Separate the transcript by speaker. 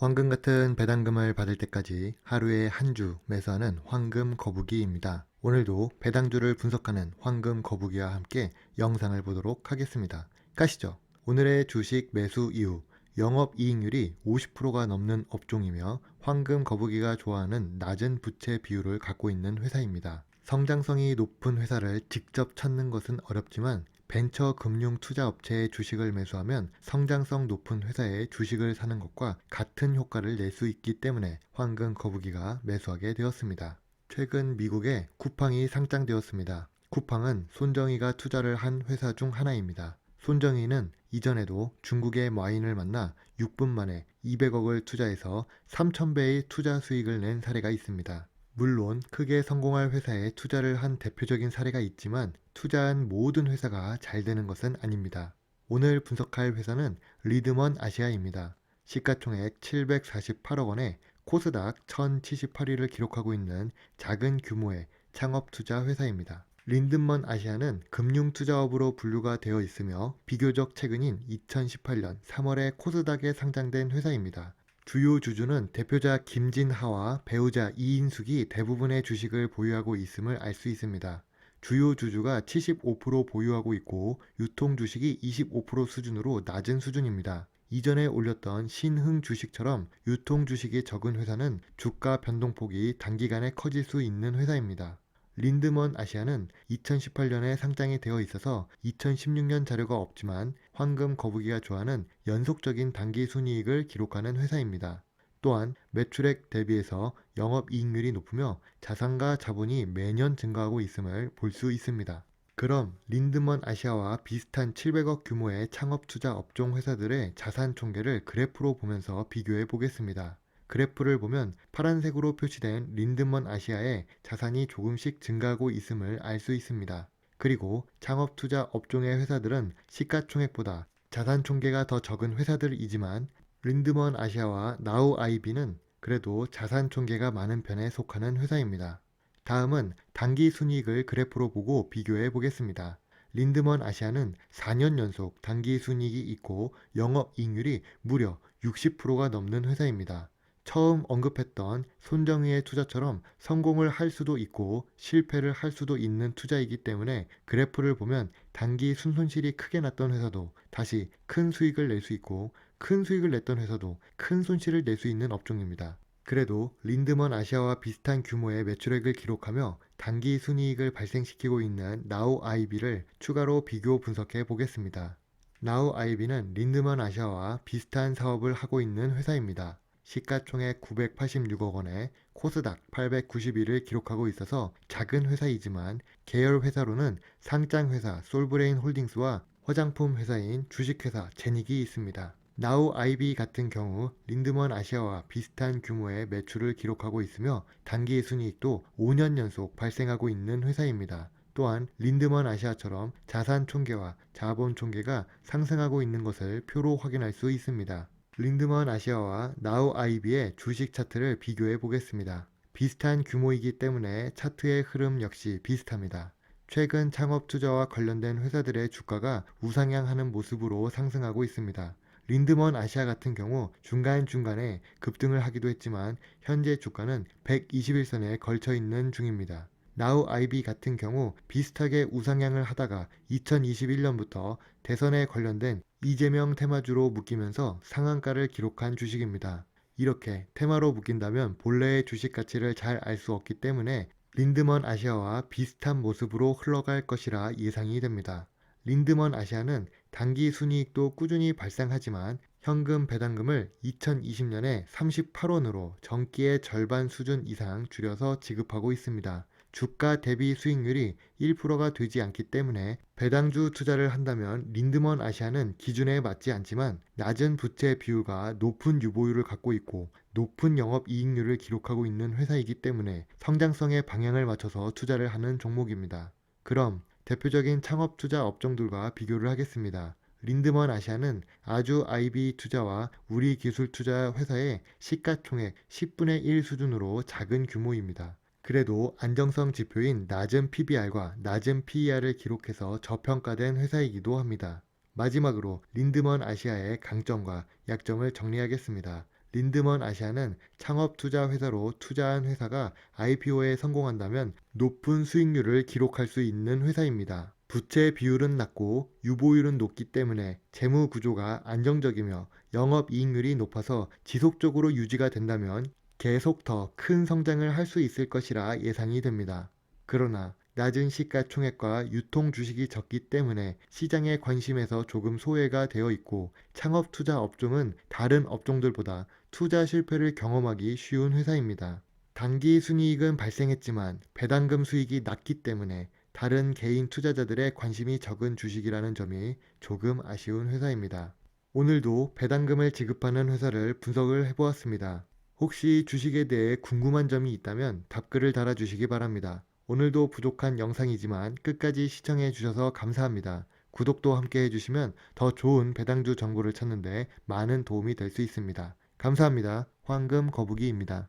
Speaker 1: 황금 같은 배당금을 받을 때까지 하루에 한 주 매수하는 황금 거북이입니다. 오늘도 배당주를 분석하는 황금 거북이와 함께 영상을 보도록 하겠습니다. 가시죠. 오늘의 주식 매수 이후 영업이익률이 50%가 넘는 업종이며 황금 거북이가 좋아하는 낮은 부채 비율을 갖고 있는 회사입니다. 성장성이 높은 회사를 직접 찾는 것은 어렵지만 벤처 금융 투자 업체의 주식을 매수하면 성장성 높은 회사의 주식을 사는 것과 같은 효과를 낼 수 있기 때문에 황금 거북이가 매수하게 되었습니다. 최근 미국에 쿠팡이 상장되었습니다. 쿠팡은 손정희가 투자를 한 회사 중 하나입니다. 손정희는 이전에도 중국의 마인을 만나 6분 만에 200억을 투자해서 3,000배의 투자 수익을 낸 사례가 있습니다. 물론 크게 성공할 회사에 투자를 한 대표적인 사례가 있지만 투자한 모든 회사가 잘 되는 것은 아닙니다. 오늘 분석할 회사는 리드먼 아시아입니다. 시가총액 748억 원에 코스닥 1078위를 기록하고 있는 작은 규모의 창업 투자 회사입니다. 린드먼 아시아는 금융투자업으로 분류가 되어 있으며 비교적 최근인 2018년 3월에 코스닥에 상장된 회사입니다. 주요 주주는 대표자 김진하와 배우자 이인숙이 대부분의 주식을 보유하고 있음을 알 수 있습니다. 주요 주주가 75% 보유하고 있고 유통 주식이 25% 수준으로 낮은 수준입니다. 이전에 올렸던 신흥 주식처럼 유통 주식이 적은 회사는 주가 변동폭이 단기간에 커질 수 있는 회사입니다. 린드먼 아시아는 2018년에 상장이 되어 있어서 2016년 자료가 없지만 황금 거북이가 좋아하는 연속적인 단기 순이익을 기록하는 회사입니다. 또한 매출액 대비해서 영업이익률이 높으며 자산과 자본이 매년 증가하고 있음을 볼 수 있습니다. 그럼 린드먼 아시아와 비슷한 700억 규모의 창업 투자 업종 회사들의 자산 총계를 그래프로 보면서 비교해 보겠습니다. 그래프를 보면 파란색으로 표시된 린드먼 아시아의 자산이 조금씩 증가하고 있음을 알 수 있습니다. 그리고 창업 투자 업종의 회사들은 시가총액보다 자산 총계가 더 적은 회사들이지만 린드먼 아시아와 나우 아이비는 그래도 자산 총계가 많은 편에 속하는 회사입니다. 다음은 단기 순이익을 그래프로 보고 비교해 보겠습니다. 린드먼 아시아는 4년 연속 단기 순이익이 있고 영업이익률이 무려 60%가 넘는 회사입니다. 처음 언급했던 손정희의 투자처럼 성공을 할 수도 있고 실패를 할 수도 있는 투자이기 때문에 그래프를 보면 단기 순손실이 크게 났던 회사도 다시 큰 수익을 낼 수 있고 큰 수익을 냈던 회사도 큰 손실을 낼 수 있는 업종입니다. 그래도 린드먼 아시아와 비슷한 규모의 매출액을 기록하며 단기 순이익을 발생시키고 있는 나우 아이비를 추가로 비교 분석해 보겠습니다. 나우 아이비는 린드먼 아시아와 비슷한 사업을 하고 있는 회사입니다. 시가총액 986억 원에 코스닥 891을 기록하고 있어서 작은 회사이지만 계열 회사로는 상장 회사 솔브레인 홀딩스와 화장품 회사인 주식회사 제닉이 있습니다. 나우 아이비 같은 경우 린드먼 아시아와 비슷한 규모의 매출을 기록하고 있으며 단기 순이익도 5년 연속 발생하고 있는 회사입니다. 또한 린드먼 아시아처럼 자산 총계와 자본 총계가 상승하고 있는 것을 표로 확인할 수 있습니다. 린드먼 아시아와 나우 아이비의 주식 차트를 비교해 보겠습니다. 비슷한 규모이기 때문에 차트의 흐름 역시 비슷합니다. 최근 창업 투자와 관련된 회사들의 주가가 우상향하는 모습으로 상승하고 있습니다. 린드먼 아시아 같은 경우 중간중간에 급등을 하기도 했지만 현재 주가는 121선에 걸쳐 있는 중입니다. 나우 아이비 같은 경우 비슷하게 우상향을 하다가 2021년부터 대선에 관련된 이재명 테마주로 묶이면서 상한가를 기록한 주식입니다. 이렇게 테마로 묶인다면 본래의 주식 가치를 잘 알 수 없기 때문에 린드먼 아시아와 비슷한 모습으로 흘러갈 것이라 예상이 됩니다. 린드먼 아시아는 단기 순이익도 꾸준히 발생하지만 현금 배당금을 2020년에 38원으로 전기의 절반 수준 이상 줄여서 지급하고 있습니다. 주가 대비 수익률이 1%가 되지 않기 때문에 배당주 투자를 한다면 린드먼 아시아는 기준에 맞지 않지만 낮은 부채 비율과 높은 유보율을 갖고 있고 높은 영업 이익률을 기록하고 있는 회사이기 때문에 성장성의 방향을 맞춰서 투자를 하는 종목입니다. 그럼 대표적인 창업 투자 업종들과 비교를 하겠습니다. 린드먼 아시아는 아주 아이비 투자와 우리 기술 투자 회사의 시가총액 10분의 1 수준으로 작은 규모입니다. 그래도 안정성 지표인 낮은 PBR과 낮은 PER을 기록해서 저평가된 회사이기도 합니다. 마지막으로 린드먼 아시아의 강점과 약점을 정리하겠습니다. 린드먼 아시아는 창업 투자 회사로 투자한 회사가 IPO에 성공한다면 높은 수익률을 기록할 수 있는 회사입니다. 부채 비율은 낮고 유보율은 높기 때문에 재무 구조가 안정적이며 영업 이익률이 높아서 지속적으로 유지가 된다면 계속 더 큰 성장을 할 수 있을 것이라 예상이 됩니다. 그러나 낮은 시가총액과 유통 주식이 적기 때문에 시장의 관심에서 조금 소외가 되어 있고 창업 투자 업종은 다른 업종들보다 투자 실패를 경험하기 쉬운 회사입니다. 단기 순이익은 발생했지만 배당금 수익이 낮기 때문에 다른 개인 투자자들의 관심이 적은 주식이라는 점이 조금 아쉬운 회사입니다. 오늘도 배당금을 지급하는 회사를 분석을 해보았습니다. 혹시 주식에 대해 궁금한 점이 있다면 답글을 달아주시기 바랍니다. 오늘도 부족한 영상이지만 끝까지 시청해 주셔서 감사합니다. 구독도 함께 해주시면 더 좋은 배당주 정보를 찾는데 많은 도움이 될 수 있습니다. 감사합니다. 황금 거북이입니다.